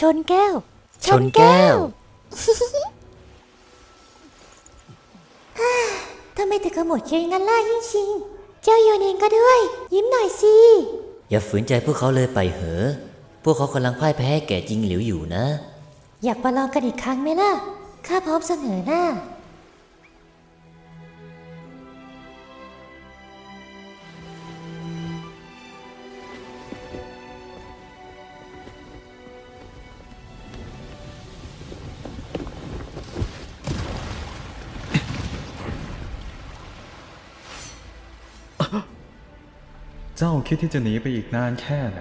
ชนแก้ว ชนแก้ว ทำไมถึงขโมยเชยงั้นล่ะยิ่งชิง เจ้าโยนเองก็ด้วย ยิ้มหน่อยสิ อย่าฝืนใจพวกเขาเลยไปเหอะ พวกเขากำลังพ่ายแพ้ให้แก่จิงหลิวอยู่นะ อยากประลองกันอีกครั้งไหมล่ะ ข้าพร้อมเสมอหน้า เจ้าคิดที่จะหนีไปอีกนานแค่ไหน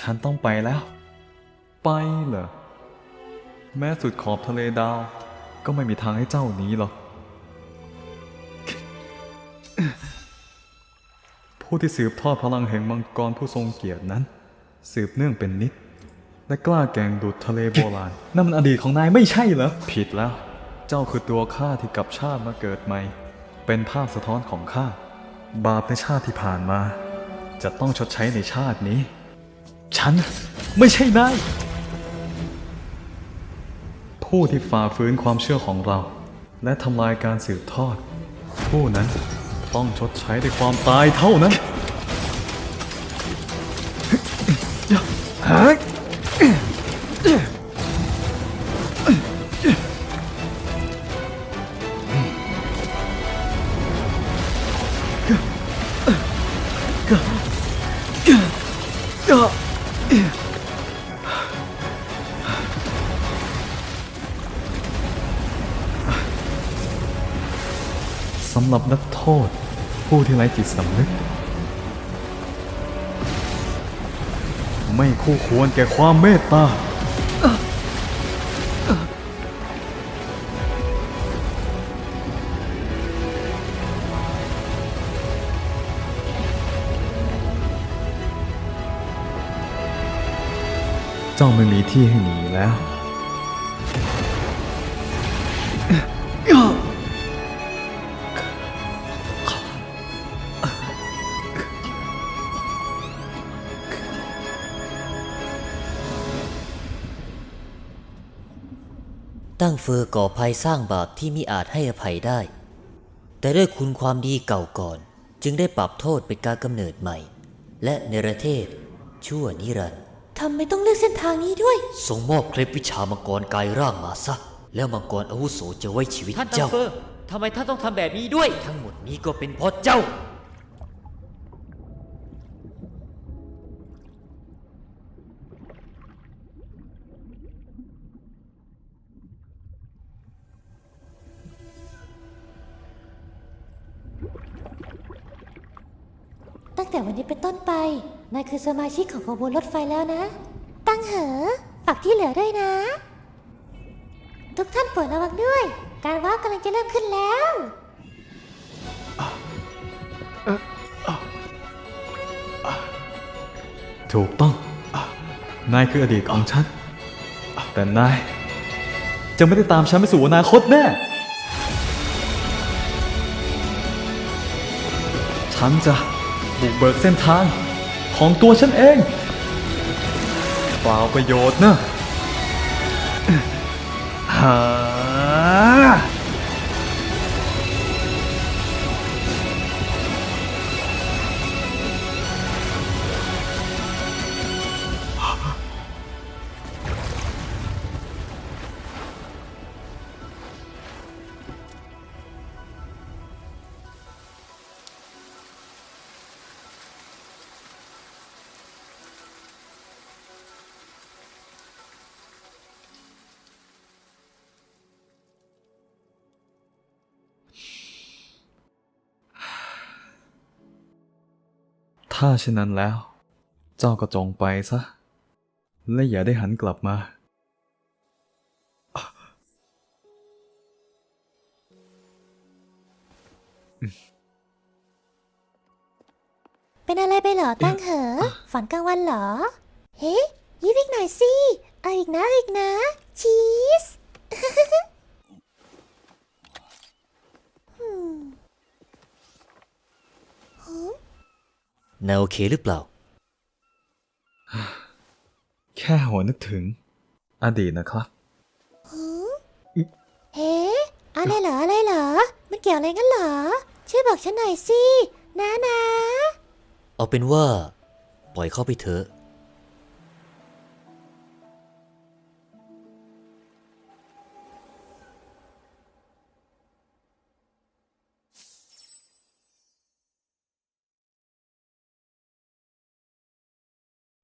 ฉันต้องไปแล้ว ไปเหรอ แม้สุดขอบทะเลดาว ก็ไม่มีทางให้เจ้าหนีหรอก ผู้ที่สืบทอดพลังแห่งมังกรผู้ทรงเกียรตินั้น สืบเนื่องเป็นนิด และกล้าแกงดุดทะเลโบราณ นั่นมันอดีตของนายไม่ใช่เหรอ ผิดแล้ว เจ้าคือตัวข้าที่กลับชาติมาเกิดใหม่ เป็นภาพสะท้อนของข้า บาปในชาติที่ผ่านมา จะต้องชดใช้ในชาตินี้ ฉันไม่ใช่นายผู้ที่ฝ่าฝืนความเชื่อของเรา และทำลายการสืบทอด ผู้นั้นต้องชดใช้ด้วยความตายเท่านั้น สำหรับนักโทษ ผู้ที่ไร้จิตสำนึก ไม่คู่ควรแก่ความเมตตา เจ้าไม่มีที่ให้หนีแล้ว ตั้งเฟอก่อภัยสร้างบาปที่มิอาจให้อภัยได้ แต่ด้วยคุณความดีเก่าก่อน จึงได้ปรับโทษเป็นการกำเนิดใหม่ และเนรเทศชั่วนิรันดร์ ทำไมต้องเลือกเส้นทางนี้ด้วยทรงมอบเคล็ดวิชามังกรกายร่างมาซะ แล้วมังกรอาวุโสจะไว้ชีวิตท่านตังเจ้า เฟอร์ทำไมท่านต้องทำแบบนี้ด้วย ทั้งหมดนี้ก็เป็นเพราะเจ้า ตั้งแต่วันนี้เป็นต้นไป นายคือสมาชิกของขบวนรถไฟแล้วนะ ตั้งเหอฝากที่เหลือด้วยนะ ทุกท่านโปรดระวังด้วย การว้าวกำลังจะเริ่มขึ้นแล้ว ถูกต้อง นายคืออดีตของฉัน แต่นาย จะไม่ได้ตามฉันไปสู่อนาคตแน่ ฉันจะบุกเบิกเส้นทาง ของตัวฉันเองเปล่าประโยชน์นะหา ถ้าเช่นนั้นแล้ว เจ้าก็จงไปซะ และอย่าได้หันกลับมา เป็นอะไรไปเหรอตั้งเหอะฝันกลางวันเหรอ เฮ้ยิ้มอีกหน่อยสิ เอาอีกนะเอาอีกนะ ชีส นายโอเคหรือเปล่า แค่หัวนึกถึง อดีตนะครับ เฮ้อะไรเหรอ อะไรเหรอ มันเกี่ยวอะไรกันเหรอ ช่วยบอกฉันหน่อยสิ นะนะ เอาเป็นว่า ปล่อยเข้าไปเถอะ